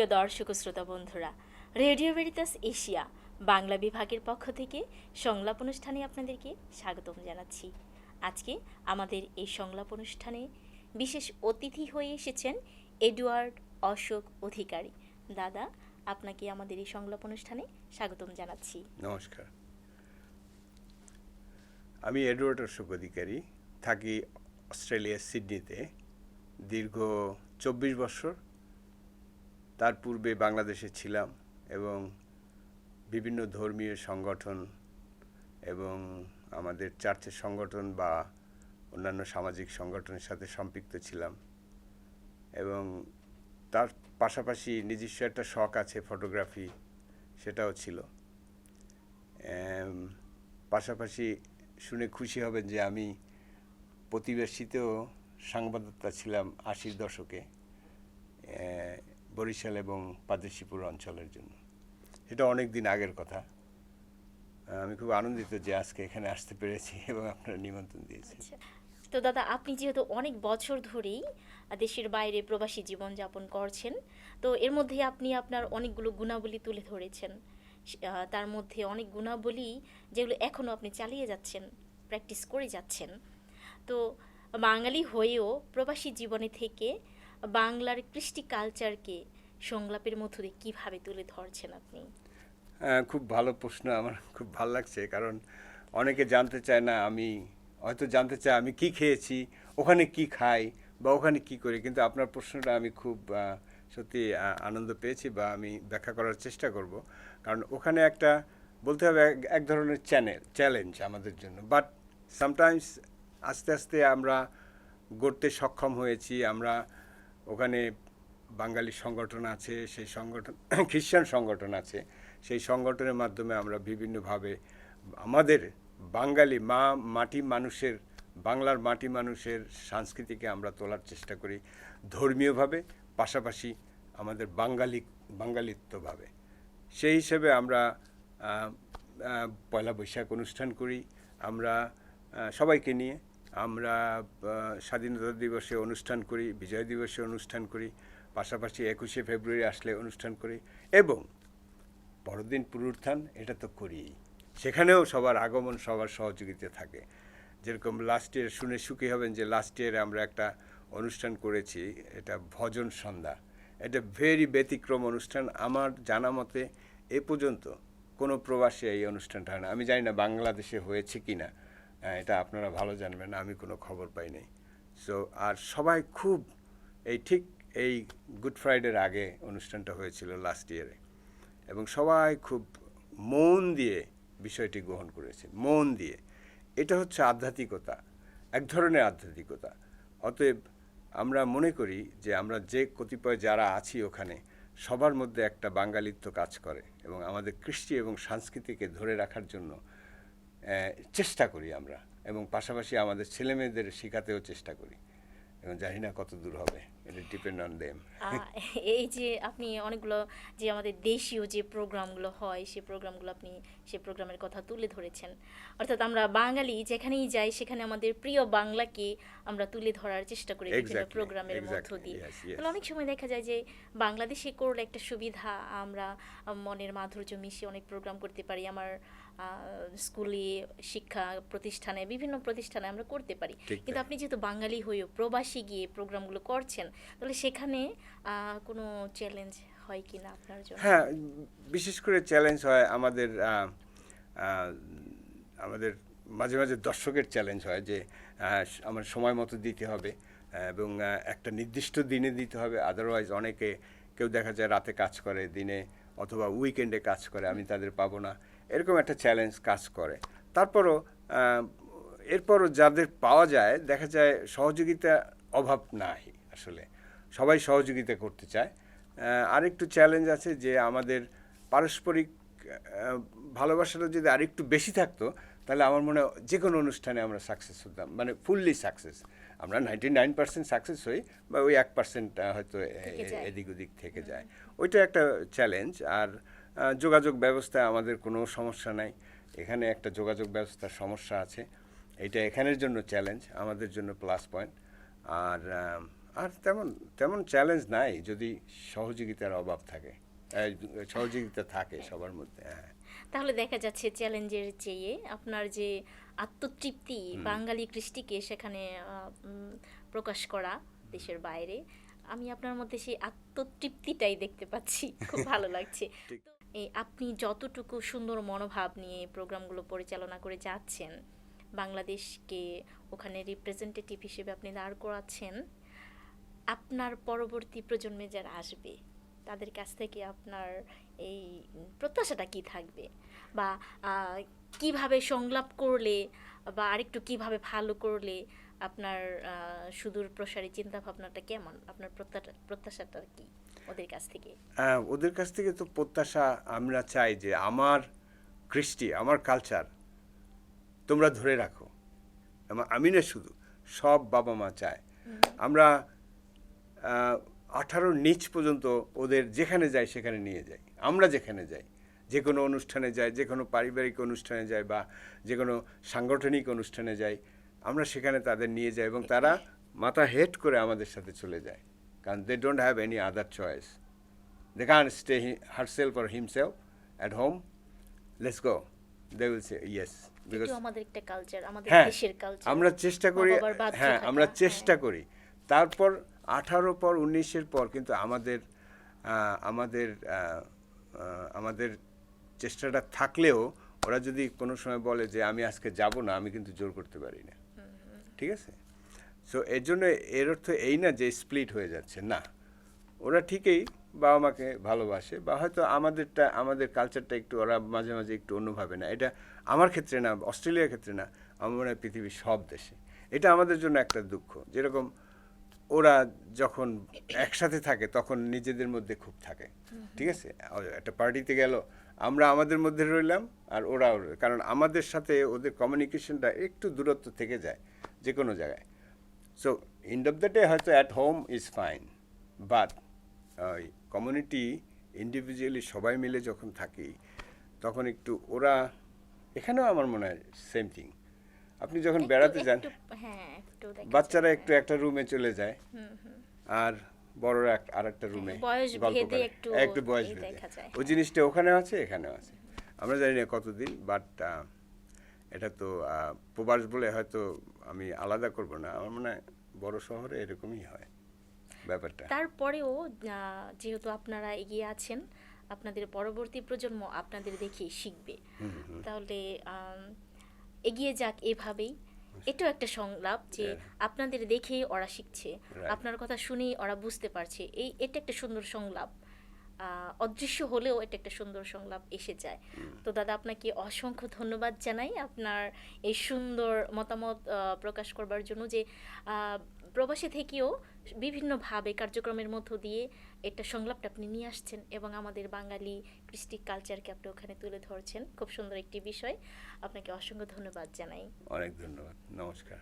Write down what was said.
প্রিয় দর্শক শ্রোতা বন্ধুরা, রেডিও ভেরিতাস এশিয়া, বাংলা বিভাগের পক্ষ থেকে সংলাপ অনুষ্ঠানে আপনাদেরকে স্বাগতম জানাচ্ছি। আজকে আমাদের এই সংলাপ অনুষ্ঠানে বিশেষ অতিথি হয়ে এসেছেন এডওয়ার্ড অশোক অধিকারী। দাদা, আপনাকে আমাদের এই সংলাপ অনুষ্ঠানে স্বাগতম জানাচ্ছি। নমস্কার। আমি এডওয়ার্ড অশোক অধিকারী, থাকি অস্ট্রেলিয়ার সিডনিতে। দীর্ঘ চব্বিশ বছর তার পূর্বে বাংলাদেশে ছিলাম এবং বিভিন্ন ধর্মীয় সংগঠন এবং আমাদের চার্চের সংগঠন বা অন্যান্য সামাজিক সংগঠনের সাথে সম্পৃক্ত ছিলাম। এবং তার পাশাপাশি নিজস্ব একটা শখ আছে, ফটোগ্রাফি, সেটাও ছিল। পাশাপাশি শুনে খুশি হবেন যে আমি প্রতিবেশীতেও সাংবাদিকতা ছিলাম আশির দশকে। বরিশাল এবং পাদেশিপুর অঞ্চলের জন্য। এটা অনেক দিন আগের কথা। আমি খুব আনন্দিত যে আজকে এখানে আসতে পেরেছি এবং আপনারা নিমন্ত্রণ দিয়েছেন। আচ্ছা। তো দাদা, আপনি যেহেতু অনেক বছর ধরেই দেশের বাইরে প্রবাসী জীবন যাপন করছেন, তো এর মধ্যে আপনি আপনার অনেকগুলো গুণাবলী তুলে ধরেছেন। তার মধ্যে অনেক গুণাবলী যেগুলো এখনও আপনি চালিয়ে যাচ্ছেন, প্র্যাকটিস করে যাচ্ছেন। তো বাঙালি হয়েও প্রবাসী জীবনে থেকে বাংলার কৃষ্টি কালচারকে সংলাপের মধ্য কীভাবে তুলে ধরছেন আপনি? হ্যাঁ, খুব ভালো প্রশ্ন। আমার খুব ভালো লাগছে কারণ অনেকে জানতে চায় না আমি হয়তো জানতে চায় আমি কি খেয়েছি ওখানে কি খাই বা ওখানে কি করি কিন্তু আপনার প্রশ্নটা আমি খুব সত্যি আনন্দ পেয়েছি বা আমি ব্যাখ্যা করার চেষ্টা করব। কারণ ওখানে একটা বলতে হবে এক ধরনের চ্যানেল চ্যালেঞ্জ আমাদের জন্য। বাট সামটাইমস আস্তে আস্তে আমরা গড়তে সক্ষম হয়েছি আমরা ওখানে বাঙালি সংগঠন আছে, সেই সংগঠন খ্রিস্টান সংগঠন আছে। সেই সংগঠনের মাধ্যমে আমরা বিভিন্নভাবে আমাদের বাঙালি মা, মাটি মানুষের, বাংলার মাটি মানুষের সংস্কৃতিকে আমরা তোলার চেষ্টা করি ধর্মীয়ভাবে, পাশাপাশি আমাদের বাঙালি, বাঙালিত্বভাবে। সেই হিসেবে আমরা পয়লা বৈশাখ অনুষ্ঠান করি। আমরা সবাইকে নিয়ে আমরা স্বাধীনতা দিবসে অনুষ্ঠান করি, বিজয় দিবসে অনুষ্ঠান করি, পাশাপাশি একুশে ফেব্রুয়ারি আসলে অনুষ্ঠান করি এবং বড়দিন পুনরুত্থান এটা তো করি। সেখানেও সবার আগমন, সবার সহযোগিতা থাকে। যেরকম লাস্ট ইয়ার শুনে সুখী হবেন যে লাস্ট ইয়ারে আমরা একটা অনুষ্ঠান করেছি, এটা ভজন সন্ধ্যা। এটা ভেরি ব্যতিক্রম অনুষ্ঠান। আমার জানা মতে এ পর্যন্ত কোনো প্রবাসী এই অনুষ্ঠানটা হয় না। আমি জানি না বাংলাদেশে হয়েছে কি না এটা আপনারা ভালো জানবেন, আমি কোনো খবর পাই নাই। সো আর সবাই খুব, এই ঠিক এই গুড ফ্রাইডের আগে অনুষ্ঠানটা হয়েছিল লাস্ট ইয়ারে এবং সবাই খুব মন দিয়ে বিষয়টি গ্রহণ করেছে, মন দিয়ে। এটা হচ্ছে আধ্যাত্মিকতা, এক ধরনের আধ্যাত্মিকতা। অতএব আমরা মনে করি যে আমরা যে কতিপয় যারা আছি ওখানে, সবার মধ্যে একটা বাঙালিত্ব কাজ করে এবং আমাদের কৃষ্টি এবং সংস্কৃতিকে ধরে রাখার জন্য চেষ্টা করি আমরা। এবং পাশাপাশি আমাদের ছেলেমেয়েদের শেখাতেও চেষ্টা করি। এবং জানি না কত দূর হবে। এটা ডিপেন্ড অন দেম এই যে আপনি অনেকগুলো যে আমাদের দেশীয় যে প্রোগ্রামগুলো হয় সেই প্রোগ্রামগুলো আপনি সেই প্রোগ্রামের কথা তুলে ধরেছেন। অর্থাৎ আমরা বাঙালি যেখানেই যাই সেখানে আমাদের প্রিয় বাংলাকে আমরা তুলে ধরার চেষ্টা করি বিভিন্ন প্রোগ্রামের মধ্য দিয়ে. তাহলে অনেক সময় দেখা যায় যে বাংলাদেশে করলে একটা সুবিধা আমরা মনের মাধুর্য মিশিয়ে অনেক প্রোগ্রাম করতে পারি। আমার স্কুলে শিক্ষা প্রতিষ্ঠানে বিভিন্ন প্রতিষ্ঠানে আমরা করতে পারি। কিন্তু আপনি যেহেতু বাঙালি হয়েও প্রবাসী গিয়ে প্রোগ্রামগুলো করছেন তাহলে সেখানে কোনো চ্যালেঞ্জ হয় কি না আপনার জন্য? হ্যাঁ বিশেষ করে চ্যালেঞ্জ হয় আমাদের আমাদের মাঝে মাঝে দর্শকের চ্যালেঞ্জ হয় যে আমার সময় মতো দিতে হবে এবং একটা নির্দিষ্ট দিনে দিতে হবে। আদারওয়াইজ অনেকে কেউ দেখা যায় রাতে কাজ করে দিনে অথবা উইকেন্ডে কাজ করে আমি তাদের পাবো না। এরকম একটা চ্যালেঞ্জ কাজ করে। তারপরও এরপরও যাদের পাওয়া যায় দেখা যায় সহযোগিতা অভাব নাই আসলে। সবাই সহযোগিতা করতে চায়। আরেকটু চ্যালেঞ্জ আছে যে আমাদের পারস্পরিক ভালোবাসাটা যদি আরেকটু বেশি থাকতো তাহলে আমার মনে হয় যে কোনো অনুষ্ঠানে আমরা সাকসেস হতাম। মানে ফুললি সাকসেস আমরা নাইনটি নাইন পার্সেন্ট সাকসেস হই বা ওই এক পার্সেন্ট হয়তো। এদিক ওদিক থেকে যায়। ওইটা একটা চ্যালেঞ্জ আর যোগাযোগ ব্যবস্থায় আমাদের কোনো সমস্যা নাই। এখানে একটা যোগাযোগ ব্যবস্থার সমস্যা আছে। এটা এখানের জন্য চ্যালেঞ্জ আমাদের জন্য প্লাস পয়েন্ট আর আর তেমন তেমন চ্যালেঞ্জ নাই যদি সহযোগিতার অভাব থাকে। সহযোগিতা থাকে সবার মধ্যে হ্যাঁ। তাহলে দেখা যাচ্ছে চ্যালেঞ্জের চেয়ে আপনার যে আত্মতৃপ্তি বাঙালি কৃষ্টিকে সেখানে প্রকাশ করা দেশের বাইরে আমি আপনার মধ্যে সেই আত্মতৃপ্তিটাই দেখতে পাচ্ছি। খুব ভালো লাগছে। এই আপনি যতটুকু সুন্দর মনোভাব নিয়ে প্রোগ্রামগুলো পরিচালনা করে যাচ্ছেন, বাংলাদেশকে ওখানে রিপ্রেজেন্টেটিভ হিসেবে আপনি দাঁড় করাচ্ছেন, আপনার পরবর্তী প্রজন্মে যারা আসবে, তাদের কাছ থেকে আপনার এই প্রত্যাশাটা কি থাকবে? বা কীভাবে সংলাপ করলে বা আরেকটু কীভাবে ভালো করলে আপনার সুদূর প্রসারী চিন্তা ভাবনাটা কেমন? আপনার প্রত্যাশা, প্রত্যাশাটা কি? ওদের কাছ থেকে? আহ, ওদের কাছ থেকে তো প্রত্যাশা আমরা চাই যে আমার কৃষ্টি আমার কালচার তোমরা ধরে রাখো। আমি না শুধু সব বাবা মা চায়। আমরা আঠারো নিচ পর্যন্ত ওদের যেখানে যাই সেখানে নিয়ে যাই। আমরা যেখানে যাই যে কোনো অনুষ্ঠানে যাই যে কোনো পারিবারিক অনুষ্ঠানে যাই বা যে কোনো সাংগঠনিক অনুষ্ঠানে যাই আমরা সেখানে তাদের নিয়ে যাই এবং তারা মাথা হেট করে আমাদের সাথে চলে যায়। কারণ they don't have any other choice they can't stay herself or himself at home. Let's go. They will say yes. because হ্যাঁ আমরা চেষ্টা করি হ্যাঁ আমরা হ্যাঁ। চেষ্টা করি। তারপর আঠারো পর উনিশের পর কিন্তু আমাদের আমাদের আমাদের চেষ্টাটা থাকলেও ওরা যদি কোনো সময় বলে যে আমি আজকে যাব না আমি কিন্তু জোর করতে পারি না। ঠিক আছে? সো এর জন্য এর অর্থ এই না যে স্প্লিট হয়ে যাচ্ছে। না ওরা ঠিকই বাবা মাকে ভালোবাসে বা হয়তো আমাদেরটা আমাদের কালচারটা একটু ওরা মাঝে মাঝে একটু অন্যভাবে না এটা আমার ক্ষেত্রে না অস্ট্রেলিয়ার ক্ষেত্রে না আমার মনে হয় পৃথিবীর সব দেশে। এটা আমাদের জন্য একটা দুঃখ। যেরকম ওরা যখন একসাথে থাকে তখন নিজেদের মধ্যে খুব থাকে। ঠিক আছে? একটা পার্টিতে গেল আমরা আমাদের মধ্যে রইলাম আর ওরা ওর- কারণ আমাদের সাথে ওদের কমিউনিকেশনটা একটু দূরত্ব থেকে যায় যে কোনো জায়গায়। So end of the day হয়তো at home is fine but community individually সবাই মিলে যখন থাকি তখন একটু ওরা এখানেও আমার মনে হয় সেম থিং আপনি যখন বেড়াতে যান হ্যাঁ বাচ্চারা একটু একটা রুমে চলে যায় আর বড়রা এক- আর একটা রুমে গল্প। একটু বয়স ভেদে। ওই জিনিসটা ওখানেও আছে এখানেও আছে। আমরা জানি না কতদিন বাট এটা তো প্রবাস বলে হয়তো আমি আলাদা করব না। আমার মনে হয় বড় শহরে এরকমই হয় ব্যাপারটা। তারপরেও যেহেতু আপনারা এগিয়ে আছেন আপনাদের পরবর্তী প্রজন্ম আপনাদের দেখে শিখবে। তাহলে এগিয়ে যাক এভাবেই। এটাও একটা সংলাপ যে আপনাদের দেখেই ওরা শিখছে। আপনার কথা শুনেই ওরা বুঝতে পারছে। এই এটা একটা সুন্দর সংলাপ। অদৃশ্য হলেও এটা একটা সুন্দর সংলাপ এসে যায়। তো দাদা আপনাকে অসংখ্য ধন্যবাদ জানাই আপনার এই সুন্দর মতামত প্রকাশ করবার জন্য যে প্রবাসী থেকেও বিভিন্নভাবে কার্যক্রমের মধ্য দিয়ে একটা সংলাপটা আপনি নিয়ে আসছেন এবং আমাদের বাঙালি কৃষ্টি কালচারকে আপনি ওখানে তুলে ধরছেন। খুব সুন্দর একটি বিষয়। আপনাকে অসংখ্য ধন্যবাদ জানাই। অনেক ধন্যবাদ। নমস্কার।